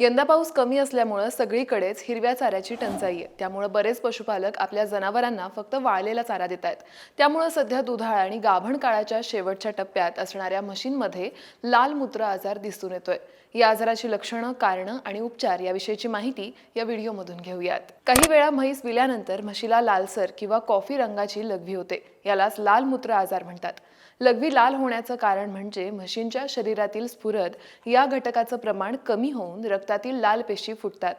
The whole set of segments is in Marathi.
यंदा पाऊस कमी असल्यामुळं सगळीकडेच हिरव्या चाऱ्याची टंचाई आहे. त्यामुळं बरेच पशुपालक आपल्या जनावरांना फक्त वाळलेला चारा देत आहेत. त्यामुळं सध्या दुधाळ आणि गाभण काळाच्या शेवटच्या टप्प्यात असणाऱ्या म्हशींमध्ये लाल मूत्र आजार दिसून येतोय. या आजाराची लक्षणं कारणं आणि उपचार याविषयीची माहिती या व्हिडिओमधून घेऊयात. काही वेळा म्हैस विल्यानंतर म्हशीला लालसर किंवा कॉफी रंगाची लघवी होते. यालाच लाल मूत्र आजार म्हणतात. लघवी लाल होण्याचं कारण म्हणजे म्हशींच्या शरीरातील स्फुरद या घटकाचं प्रमाण कमी होऊन रक्तातील लाल पेशी फुटतात.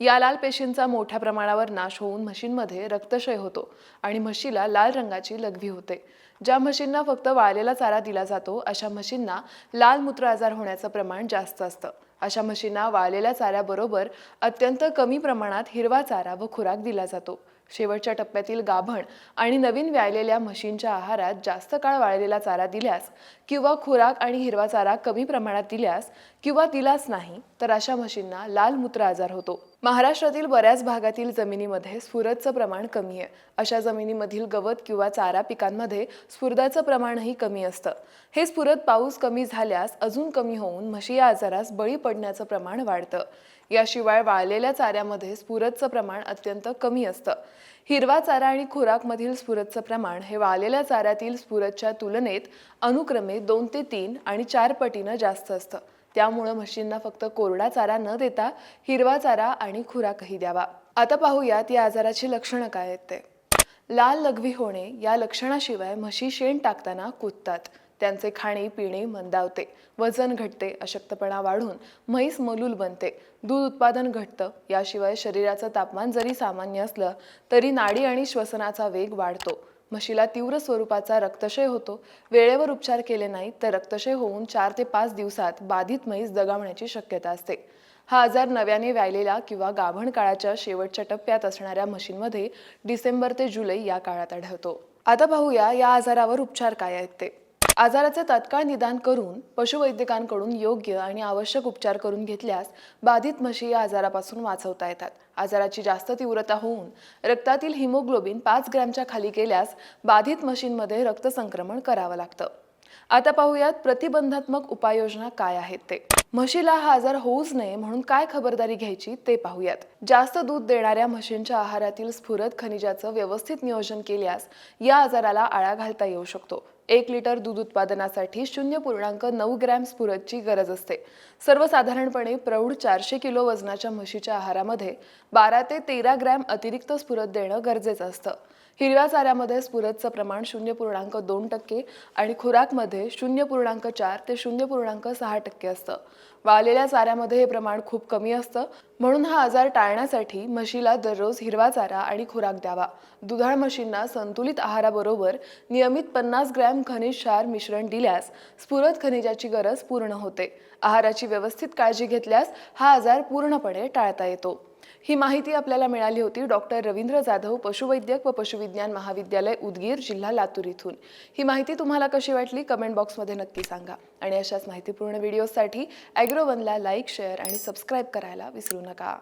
या लाल पेशींचा मोठ्या प्रमाणावर नाश होऊन म्हशींमध्ये रक्तक्षय होतो आणि म्हशीला लाल रंगाची लघवी होते. ज्या म्हशींना फक्त वाळलेला चारा दिला जातो अशा म्हशींना लाल मूत्र आजार होण्याचं प्रमाण जास्त असतं. अशा म्हशींना वाळलेल्या चाऱ्याबरोबर अत्यंत कमी प्रमाणात हिरवा चारा व खुराक दिला जातो. शेवटच्या टप्प्यातील गाभण आणि नवीन व्यायलेल्या म्हशींच्या आहारात जास्त काळ वाळलेला चारा दिल्यास किंवा खुराक आणि हिरवा चारा कमी प्रमाणात दिल्यास किंवा दिलाच नाही तर अशा म्हशींना लाल मूत्र आजार होतो. महाराष्ट्रातील बऱ्याच भागातील जमिनीमध्ये स्फुरदचं प्रमाण कमी आहे. अशा जमिनीमधील गवत किंवा चारा पिकांमध्ये स्फुरदाचं प्रमाणही कमी असतं. हे स्फुरद पाऊस कमी झाल्यास अजून कमी होऊन म्हशी या आजारास बळी पडण्याचं प्रमाण वाढतं. याशिवाय वाळलेल्या चाऱ्यामध्ये स्फुरदचं प्रमाण अत्यंत कमी असतं. हिरवा चारा आणि खुराकमधील स्फुरदचं प्रमाण हे वाळलेल्या चाऱ्यातील स्फुरदच्या तुलनेत अनुक्रमे दोन ते तीन आणि चार पटीनं जास्त असतं. त्यामुळं म्हशींना फक्त कोरडा चारा न देता हिरवा चारा आणि खुराकही द्यावा. आता पाहूयात या आजाराची लक्षणं काय आहेत ते. लाल लघवी होणे या लक्षणाशिवाय म्हशी शेण टाकताना कुदतात त्यांचे खाणे पिणे मंदावते. वजन घटते अशक्तपणा वाढून म्हैस मलूल बनते. दूध उत्पादन घटतं. याशिवाय शरीराचं तापमान जरी सामान्य असलं तरी नाडी आणि श्वसनाचा वेग वाढतो. म्हशीला तीव्र स्वरूपाचा रक्तक्षय होतो. वेळेवर उपचार केले नाहीत तर रक्तक्षय होऊन चार ते पाच दिवसात बाधित म्हैस दगावण्याची शक्यता असते. हा आजार नव्याने व्यायलेला किंवा गाभण काळाच्या शेवटच्या टप्प्यात असणाऱ्या म्हशींमध्ये डिसेंबर ते जुलै या काळात आढळतो. आता पाहूया या आजारावर उपचार काय आहेत ते. आजाराचे तत्काळ निदान करून पशुवैद्यकांकडून योग्य आणि आवश्यक उपचार करून घेतल्यास बाधित म्हशी या आजारापासून वाचवता येतात. आजाराची जास्त तीव्रता होऊन रक्तातील हिमोग्लोबिन पाच ग्रॅमच्या खाली गेल्यास बाधित म्हशींमध्ये रक्तसंक्रमण करावं लागतं. आता पाहूयात प्रतिबंधात्मक उपाययोजना काय आहेत ते. म्हशीला हा आजार होऊच नये म्हणून काय खबरदारी घ्यायची ते पाहूयात. जास्त दूध देणाऱ्या म्हशींच्या आहारातील स्फुरद खनिजाचं व्यवस्थित नियोजन केल्यास या आजाराला आळा घालता येऊ शकतो. एक लिटर दूध उत्पादनासाठी शून्य पूर्णांक नऊ ग्रॅम स्फुरदची गरज असते. सर्वसाधारणपणे प्रौढ चारशे किलो वजनाच्या म्हशीच्या आहारामध्ये बारा ते तेरा ग्रॅम अतिरिक्त स्फुरद देणं गरजेचं असतं. हिरव्या चाऱ्यामध्ये स्फुरदचं प्रमाण शून्य पूर्णांक दोन टक्के आणि खुराकमध्ये शून्य पूर्णांक चार ते शून्य पूर्णांक सहा टक्के असतं. वाळलेल्या चाऱ्यामध्ये हे प्रमाण खूप कमी असतं. म्हणून हा आजार टाळण्यासाठी म्हशीला दररोज हिरवा चारा आणि खुराक द्यावा. दुधाळ म्हशींना संतुलित आहाराबरोबर नियमित पन्नास ग्रॅम खनिज क्षार मिश्रण दिल्यास स्फुरद खनिजाची गरज पूर्ण होते. आहाराची व्यवस्थित काळजी घेतल्यास हा आजार पूर्णपणे टाळता येतो. ही माहिती आपल्याला मिळाली होती डॉक्टर रवींद्र जाधव पशुवैद्यक व पशुविज्ञान महाविद्यालय उदगीर जिल्हा लातूर इथून. ही माहिती तुम्हाला कशी वाटली? कमेंट बॉक्समध्ये नक्की सांगा. आणि अशाच माहितीपूर्ण व्हिडिओसाठी ॲग्रोवनला लाईक शेअर आणि सबस्क्राईब करायला विसरू नका.